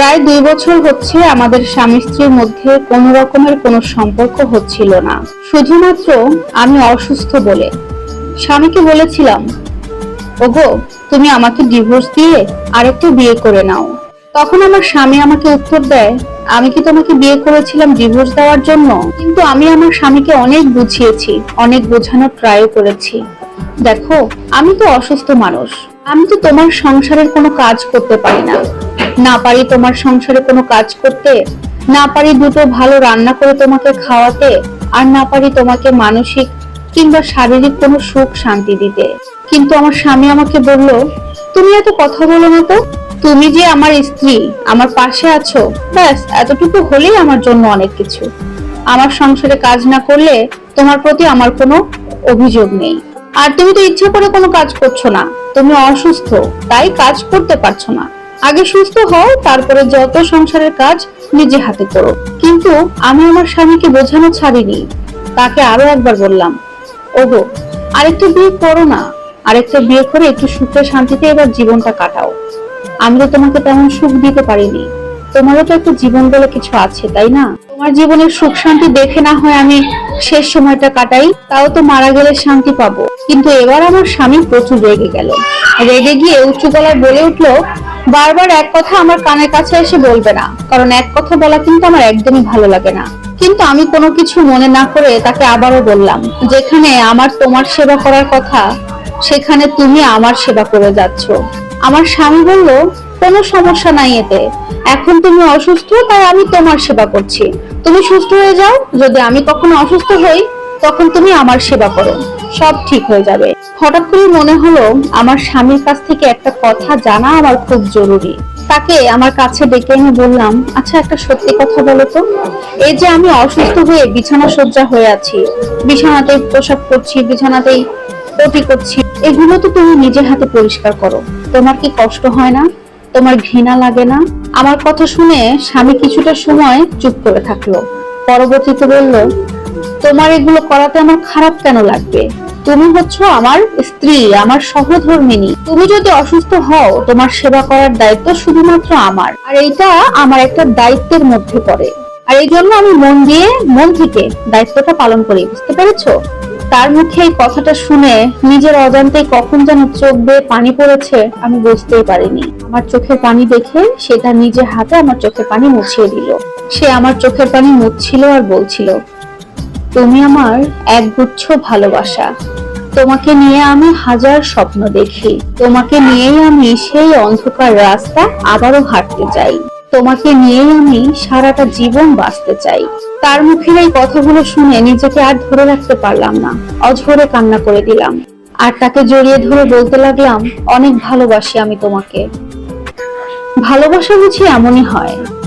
প্রায় দুই বছর হচ্ছে আমাদের স্বামী স্ত্রীর মধ্যে কোনো রকমের কোনো সম্পর্ক হচ্ছিল না। শুধুমাত্র আমি অসুস্থ বলে। স্বামীকে বলেছিলাম, ওগো, তুমি আমাকে ডিভোর্স দিয়ে আরেকটু বিয়ে করে নাও। তখন আমার স্বামী আমাকে উত্তর দেয়, আমি কি তোমাকে বিয়ে করেছিলাম ডিভোর্স দেওয়ার জন্য? কিন্তু আমি আমার স্বামীকে অনেক বুঝিয়েছি, অনেক বোঝানোর ট্রাইও করেছি। দেখো, আমি তো অসুস্থ মানুষ। আমি তো তোমার সংসারের কোনো কাজ করতে পারি না। না পারি তোমার সংসারে কোনো কাজ করতে, না পারি দুটো ভালো রান্না করে তোমাকে খাওয়াতে, আর না পারি তোমাকে মানসিক কিংবা শারীরিক কোনো সুখ শান্তি দিতে। কিন্তু আমার স্বামী আমাকে বলল, তুমি এত কথা বলো না তো। তুমি যে আমার স্ত্রী, আমার পাশে আছো, ব্যাস, এতটুকু হলেই আমার জন্য অনেক কিছু। আমার সংসারে কাজ না করলে তোমার প্রতি আমার কোনো অভিযোগ নেই। আর তুমি তো ইচ্ছা করে কোনো কাজ করছ না। তুমি অসুস্থ, তাই কাজ করতে পারছ না। আগে সুস্থ হও, তারপরে যত সংসারের কাজ নিজে হাতে করো। কিন্তু আমি আমার স্বামীকে বোঝানো ছাড়িনি। তাকে আরও একবার বললাম, ওগো, আরেকটা বিয়ে করো না। আরেকটা বিয়ে করে একটু সুখে শান্তিতে এবার জীবনটা কাটাও। আমি তো তোমাকে তেমন সুখ দিতে পারিনি। তোমারও তো একটা জীবন বলে কিছু আছে, তাই না? তোমার জীবনের সুখ শান্তি দেখে না হয় আমি শেষ সময়টা কাটাই, তাও তো মারা গেলে শান্তি পাবো। কিন্তু এবার আমার স্বামী প্রচুর রেগে গেল। রেগে গিয়ে উঁচু গলায় বলে উঠল, বারবার এক কথা আমার কানের কাছে এসে বলবে না। কারণ এক কথা বলা কিন্তু আমার একদমই ভালো লাগে না। কিন্তু আমি কোনো কিছু মনে না করে তাকে আবারও বললাম, যেখানে আমার তোমার সেবা করার কথা, সেখানে তুমি আমার সেবা করে যাচ্ছ। আমার স্বামী বলল কোনো সমস্যা নাই এতে। এখন তুমি অসুস্থ, তাই আমি তোমার সেবা করছি। তুমি সুস্থ হয়ে যাও, যদি আমি কখনো অসুস্থ হই, তখন তুমি আমার সেবা করো। সব ঠিক হয়ে যাবে। হঠাৎ করে মনে হলো, আমার স্বামীর কাছ থেকে একটা কথা জানা আমার খুব জরুরি। তাকে আমার কাছে ডেকে এনে বললাম আচ্ছা একটা সত্যি কথা বলো তো। এই যে আমি অসুস্থ হয়ে বিছানা শয্যা হয়ে আছি, বিছানাতেই প্রসাব করছি, বিছানাতেই পটি করছি, এগুলো তো তুমি নিজের হাতে পরিষ্কার করো। তোমার কি কষ্ট হয় না? তোমার ঘৃণা লাগে না? আমার কথা শুনে স্বামী কিছুটা সময় চুপ করে থাকল। পরবর্তীতে বলল, তোমার এগুলো করাতে আমার খারাপ কেন লাগবে? তুমি হচ্ছ আমার স্ত্রী, আমার সহধর্মিনী। তুমি যদি অসুস্থ হও, তোমার সেবা করার দায়িত্ব শুধুমাত্র আমার। আর এইটা আমার একটা দায়িত্বের মধ্যে পড়ে। আর এই জন্য আমি মন দিয়ে, মন থেকে দায়িত্বটা পালন করি, বুঝতে পেরেছ? তার মুখে এই কথাটা শুনে নিজের অজান্তেই কখন যেন চোখ বেয়ে পানি পড়েছে, আমি বুঝতেই পারিনি। আমার চোখের পানি দেখে সে তার নিজের হাতে আমার চোখের পানি মুছিয়ে দিল। সে আমার চোখের পানি মুছছিল আর বলছিল, তুমি আমার একগুচ্ছ ভালোবাসা। তোমাকে নিয়ে আমি হাজার স্বপ্ন দেখি। তোমাকে নিয়েই আমি সেই অন্ধকার রাস্তা আবারও হাঁটতে চাই। তোমাকে নিয়েই আমি সারাটা জীবন বাঁচতে চাই। তার মুখের এই কথাগুলো শুনে নিজেকে আর ধরে রাখতে পারলাম না। অঝরে কান্না করে দিলাম। আর তাকে জড়িয়ে ধরে বলতে লাগলাম, অনেক ভালোবাসি আমি তোমাকে। ভালোবাসা বুঝি এমনই হয়।